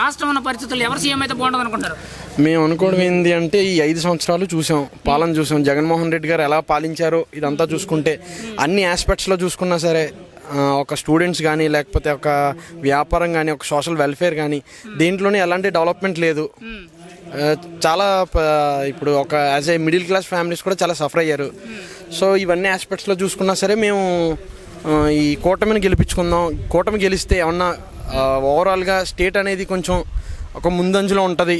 రాష్ట్రం ఉన్న పరిస్థితులు ఎవరు సీఎం అయితే బాగుంటుంది అనుకుంటారు? మేము అనుకోవడం ఏంటి అంటే ఈ ఐదు సంవత్సరాలు చూసాం పాలన చూసాం. జగన్మోహన్ రెడ్డి గారు ఎలా పాలించారో ఇదంతా చూసుకుంటే అన్ని ఆస్పెక్ట్స్లో చూసుకున్నా సరే ఒక స్టూడెంట్స్ కానీ లేకపోతే ఒక వ్యాపారం కానీ ఒక సోషల్ వెల్ఫేర్ కానీ దీంట్లోనే ఎలాంటి డెవలప్మెంట్ లేదు. చాలా ఇప్పుడు ఒక as a middle class families కూడా చాలా సఫర్ అయ్యారు. సో ఇవన్నీ ఆస్పెక్ట్స్లో చూసుకున్నా సరే మేము ఈ కూటమిని గెలిపించుకుందాం. కూటమి గెలిస్తే ఏమన్నా ఓవరాల్గా స్టేట్ అనేది కొంచెం ఒక ముందంజలో ఉంటుంది.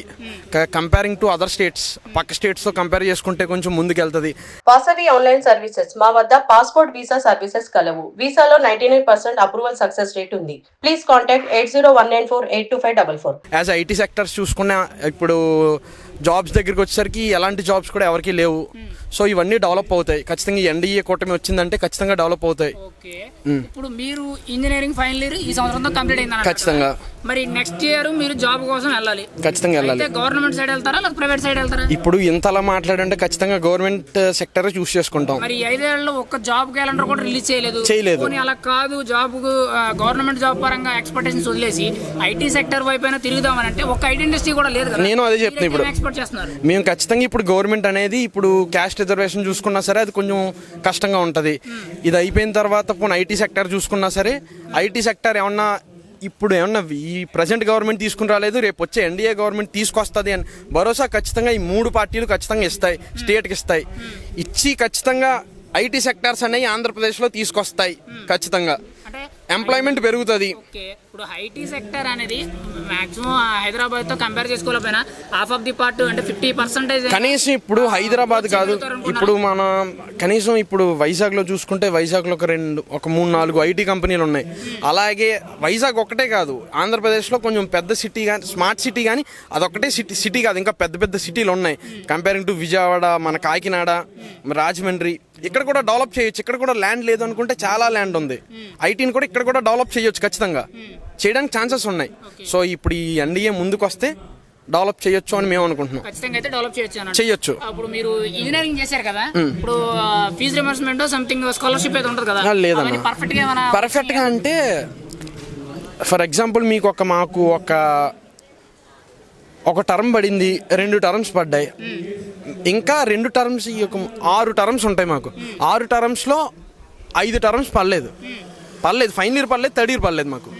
కంపేరింగ్ టు అదర్ స్టేట్స్ పక్క స్టేట్స్తో కంపేర్ చేసుకుంటే కొంచెం ముందుకెళ్తుంది. వాసవి ఆన్లైన్ సర్వీసెస్ మా వద్ద పాస్పోర్ట్ వీసా సర్వీసెస్ కలవు. వీసాలో ninety nine percent approval success rate ఉంది please contact eight zero one nine four eight two five double four as IT sectors చూసుకున్న ఇప్పుడు జాబ్స్ దగ్గరికి వచ్చేసరికి ఎలాంటి జాబ్స్ కూడా ఎవరికీ లేవు. సో ఇవన్నీ డెవలప్ అవుతాయి. ఖచ్చితంగా ఎన్డీఏ కూటమి వచ్చిందంటే ఖచ్చితంగా డెవలప్ అవుతాయి. ఓకే ఇప్పుడు మీరు ఇంజనీరింగ్ ఫైనల్ ఇయర్ ఈ సంవత్సరంతో కంప్లీట్ అయింది ఖచ్చితంగా. మరి నెక్స్ట్ ఇయర్ మీరు జాబ్ కోసం వెళ్ళాలి. ఖచ్చితంగా వెళ్ళాలి. గవర్నమెంట్ సైడ్ వెళ్తారా లేదా ప్రైవేట్ సైడ్ వెళ్తారా? ఇప్పుడు ఇంతలా మాట్లాడంటే ఖచ్చితంగా గవర్నమెంట్ సెక్టర్ చూస్ చేసుకుంటాం. మరి ఐదేళ్ళలో ఒక్క జాబ్ క్యాలెండర్ కూడా రిలీజ్ చేయలేదు. చేయలేదు. అలా కాదు జాబ్ గవర్నమెంట్ జాబ్ పరంగా ఎక్స్పెక్టేషన్స్ వదిలేసి ఐటీ సెక్టర్ వైపు అయినా తిరుగుదామని అంటే ఒక్క ఐటీ ఇండస్ట్రీ కూడా లేదు నేను అదే చెప్తున్నా ఇప్పుడు. ఎక్స్పెక్ట్ చేస్తున్నారు. మేము ఖచ్చితంగా ఇప్పుడు గవర్నమెంట్ అనేది ఇప్పుడు క్యాస్ట్ రిజర్వేషన్ చూసుకున్నా సరే అది కొంచెం కష్టంగా ఉంటుంది. ఇది అయిపోయిన తర్వాత పోనీ ఐటీ సెక్టర్ చూసుకున్నా సరే ఐటీ సెక్టర్ ఏమన్నా ఇప్పుడు ఏమన్నా ఈ ప్రజెంట్ గవర్నమెంట్ తీసుకుని రాలేదు రేపు వచ్చే ఎన్డీఏ గవర్నమెంట్ తీసుకొస్తుంది అని భరోసా ఖచ్చితంగా ఈ మూడు పార్టీలు ఖచ్చితంగా ఇస్తాయి స్టేట్కి ఇస్తాయి. ఇచ్చి ఖచ్చితంగా ఐటీ సెక్టార్స్ అనేవి ఆంధ్రప్రదేశ్లో తీసుకొస్తాయి ఖచ్చితంగా. ఎంప్లాయ్మెంట్ పెరుగుతుంది. ఇప్పుడు ఐటీ సెక్టర్ అనేది మాక్సిమం హైదరాబాద్తో కంపేర్ చేసుకోలేకపోయినా హాఫ్ ఆఫ్ ది పార్ట్ అంటే ఫిఫ్టీ పర్సెంటేజ్ కనీసం ఇప్పుడు హైదరాబాద్ కాదు ఇప్పుడు మన కనీసం ఇప్పుడు వైజాగ్లో చూసుకుంటే వైజాగ్లో ఒక రెండు ఒక మూడు నాలుగు ఐటీ కంపెనీలు ఉన్నాయి. అలాగే వైజాగ్ ఒక్కటే కాదు ఆంధ్రప్రదేశ్లో కొంచెం పెద్ద సిటీ కానీ స్మార్ట్ సిటీ కానీ అదొక్కటే సిటీ సిటీ కాదు ఇంకా పెద్ద పెద్ద సిటీలు ఉన్నాయి. కంపేరింగ్ టు విజయవాడ మన కాకినాడ రాజమండ్రి ఇక్కడ కూడా డెవలప్ చేయొచ్చు. ఇక్కడ కూడా ల్యాండ్ లేదు అనుకుంటే చాలా ల్యాండ్ ఉంది. ఐటీని కూడా ఇక్కడ కూడా డెవలప్ చేయొచ్చు ఖచ్చితంగా. చేయడానికి ఛాన్సెస్ ఉన్నాయి. సో ఇప్పుడు ఈ ఎన్డీఏ ముందుకు వస్తే డెవలప్ చేయొచ్చు అని మేము అనుకుంటున్నాం. ఖచ్చితంగా అయితే డెవలప్ చేయొచ్చు. చెయ్యొచ్చు అప్పుడు మీరు ఇంజనీరింగ్ చేశారు కదా? ఇప్పుడు ఫీజు రిమర్స్మెంట్ సంథింగ్ స్కాలర్షిప్ అయితే ఉంటుంది కదా? లేదన్న. పర్ఫెక్ట్గా పర్ఫెక్ట్గా అంటే ఫర్ ఎగ్జాంపుల్ మీకు ఒక మాకు ఒక ఒక టర్మ్ పడింది రెండు టర్మ్స్ పడ్డాయి. ఇంకా రెండు టర్మ్స్ ఈ యొక్క ఆరు టర్మ్స్ ఉంటాయి మాకు. ఆరు టర్మ్స్లో ఐదు టర్మ్స్ పడలేదు. పర్లేదు ఫైనల్ ఇయర్ పర్లేదు థర్డ్ ఇయర్ పర్లేదు మాకు.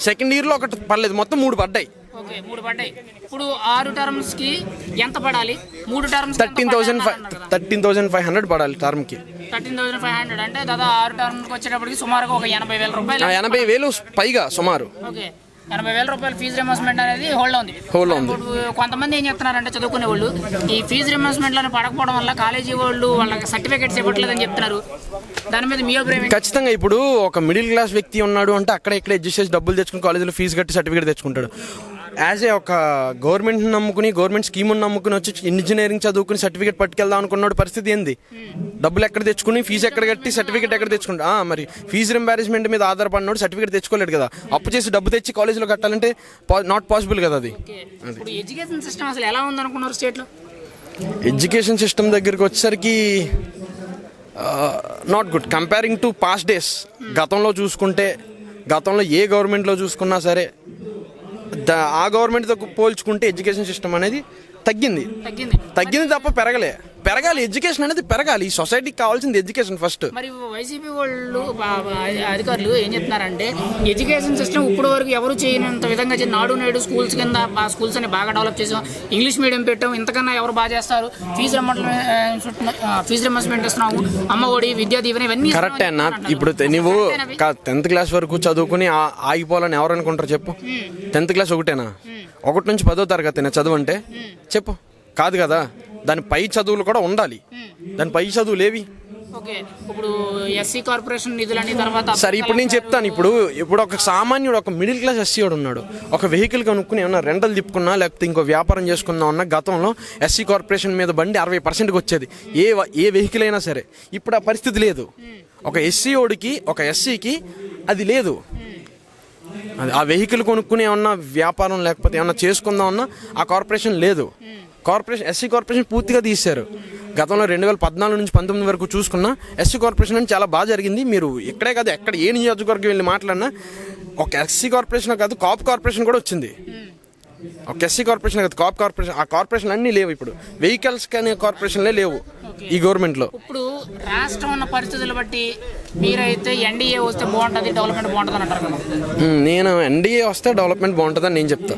సెకండ్ ఇయర్లో ఒకటి పర్లేదు మొత్తం మూడు పడ్డాయి. ఓకే మూడు పడ్డాయి. ఇప్పుడు ఆరు టర్మ్స్కి ఎంత పడాలి మూడు terms thirteen thousand five thirteen thousand five hundred పడాలి టర్మ్కి. థర్టీన్ థౌసండ్ ఫైవ్ హండ్రెడ్ అంటే దాదాపు ఆరు టర్మ్కి వచ్చేటప్పటికి సుమారుగా ఒక ఎనభై వేల రూపాయలు. ఎనభై వేలు పైగా సుమారు. ఓకే. ఎనభై వేల రూపాయలు ఫీజు రిమర్స్మెంట్ అనేది హోల్డ్ ఉంది లో ఉంది. ఇప్పుడు కొంతమంది ఏం చెప్తున్నారంటే చదువుకునే వాళ్ళు ఈ ఫీజు రిమర్స్మెంట్లను పడకపోవడం వల్ల కాలేజీ వాళ్ళు వాళ్ళకి సర్టిఫికేట్స్ ఇవ్వట్లేదని చెప్తున్నారు దాని మీద మీ అభిప్రాయం? ఖచ్చితంగా ఇప్పుడు ఒక మిడిల్ క్లాస్ వ్యక్తి ఉన్నాడు అంటే అక్కడ ఇక్కడ అడ్జస్ట్ చేసి డబ్బులు తెచ్చుకుని కాలేజీలో ఫీజు కట్టి సర్టిఫికేట్ తెచ్చుకుంటాడు యాజ్ ఏ ఒక గవర్నమెంట్ నమ్ముకుని గవర్నమెంట్ స్కీమ్ నమ్ముకుని వచ్చి ఇంజనీరింగ్ చదువుకుని సర్టిఫికేట్ పట్టుకెళ్దాం అనుకున్నాడు పరిస్థితి ఏంది? డబ్బులు ఎక్కడ తెచ్చుకుని ఫీజు ఎక్కడ కట్టి సర్టిఫికేట్ ఎక్కడ తెచ్చుకుంటా? ఆ, మరి ఫీజు రింబారిస్మెంట్ మీద ఆధారపడినాడు సర్టిఫికేట్ తెచ్చుకోలేడు కదా. అప్పు చేసి డబ్బు తెచ్చి కాలేజీలో కట్టాలంటే నాట్ పాసిబుల్ కదా అది. ఎడ్యుకేషన్ సిస్టమ్ అసలు ఎలా ఉంది అనుకున్నారు స్టేట్లో? ఎడ్యుకేషన్ సిస్టమ్ దగ్గరికి వచ్చేసరికి not good comparing to past days గతంలో చూసుకుంటే గతంలో ఏ గవర్నమెంట్లో చూసుకున్నా సరే ఆ గవర్నమెంట్తో పోల్చుకుంటే ఎడ్యుకేషన్ సిస్టమ్ అనేది తగ్గింది. తగ్గింది. తగ్గింది తప్ప పెరగలే. పెరగాలి ఎడ్యుకేషన్ అనేది పెరగాలి. ఈ సొసైటీకి కావాల్సింది ఎడ్యుకేషన్ ఫస్ట్. మరి వైసీపీ వాళ్ళు అధికారులు ఏం చెప్తున్నారంటే ఎడ్యుకేషన్ సిస్టమ్ ఇప్పటి వరకు ఎవరు చేయనంత విధంగా నాడు నేడు స్కూల్స్ కింద స్కూల్స్ అని బాగా డెవలప్ చేసాం. ఇంగ్లీష్ మీడియం పెట్టాం. ఇంతకన్నా ఎవరు బాగా చేస్తారు? ఫీజు ఫీజు రిమర్స్మెంట్ ఇస్తున్నాము. అమ్మ ఒడి విద్యా దీవెన ఇవన్నీ కరెక్టే అన్న. ఇప్పుడు నువ్వు టెన్త్ క్లాస్ వరకు చదువుకుని ఆగిపోవాలని ఎవరు అనుకుంటారు చెప్పు? టెన్త్ క్లాస్ ఒకటేనా? ఒకటి నుంచి పదో తరగతి చదువు అంటే చెప్పు. కాదు కదా దాని పై చదువులు కూడా ఉండాలి. దాని పై చదువులు ఏవి? ఓకే ఇప్పుడు ఎస్సీ కార్పొరేషన్ నిధులని తర్వాత సరే ఇప్పుడు నేను చెప్తాను. ఇప్పుడు ఇప్పుడు ఒక సామాన్యుడు ఒక మిడిల్ క్లాస్ ఎస్సీ వాడు ఉన్నాడు. ఒక వెహికల్ కనుక్కుని ఏమన్నా రెంటల్ తిప్పుకున్నా లేకపోతే ఇంకో వ్యాపారం చేసుకుందాం అన్న గతంలో ఎస్సీ కార్పొరేషన్ మీద బండి అరవై పర్సెంట్కి వచ్చేది. ఏ ఏ వెహికల్ అయినా సరే. ఇప్పుడు ఆ పరిస్థితి లేదు. ఒక ఎస్సీ ఓడికి ఒక ఎస్సీకి అది లేదు. అది ఆ వెహికల్ కొనుక్కుని ఏమన్నా వ్యాపారం లేకపోతే ఏమన్నా చేసుకుందాం అన్నా ఆ కార్పొరేషన్ లేదు. కార్పొరేషన్ ఎస్సీ కార్పొరేషన్ పూర్తిగా తీశారు. గతంలో రెండు వేల పద్నాలుగు నుంచి పంతొమ్మిది వరకు చూసుకున్నా ఎస్సీ కార్పొరేషన్ అని చాలా బాగా జరిగింది. మీరు ఇక్కడే కాదు ఎక్కడ ఏ నియోజకవర్గం వెళ్ళి మాట్లాడినా ఒక ఎస్సీ కార్పొరేషన్ కాదు కాప్ కార్పొరేషన్ కూడా వచ్చింది. ఒక ఎస్సీ కార్పొరేషన్ కాదు కాప్ కార్పొరేషన్ ఆ కార్పొరేషన్ అన్నీ లేవు ఇప్పుడు. వెహికల్స్ కానీ కార్పొరేషన్లే లేవు ఈ గవర్నమెంట్లో ఇప్పుడు రాష్ట్రం ఉన్న పరిస్థితులు బట్టి మీరైతే ఎన్డీఏ వస్తే బాగుంటుంది డెవలప్మెంట్ బాగుంటుంది అంటారు నేను ఎన్డీఏ వస్తే డెవలప్మెంట్ బాగుంటుందని నేను చెప్తాను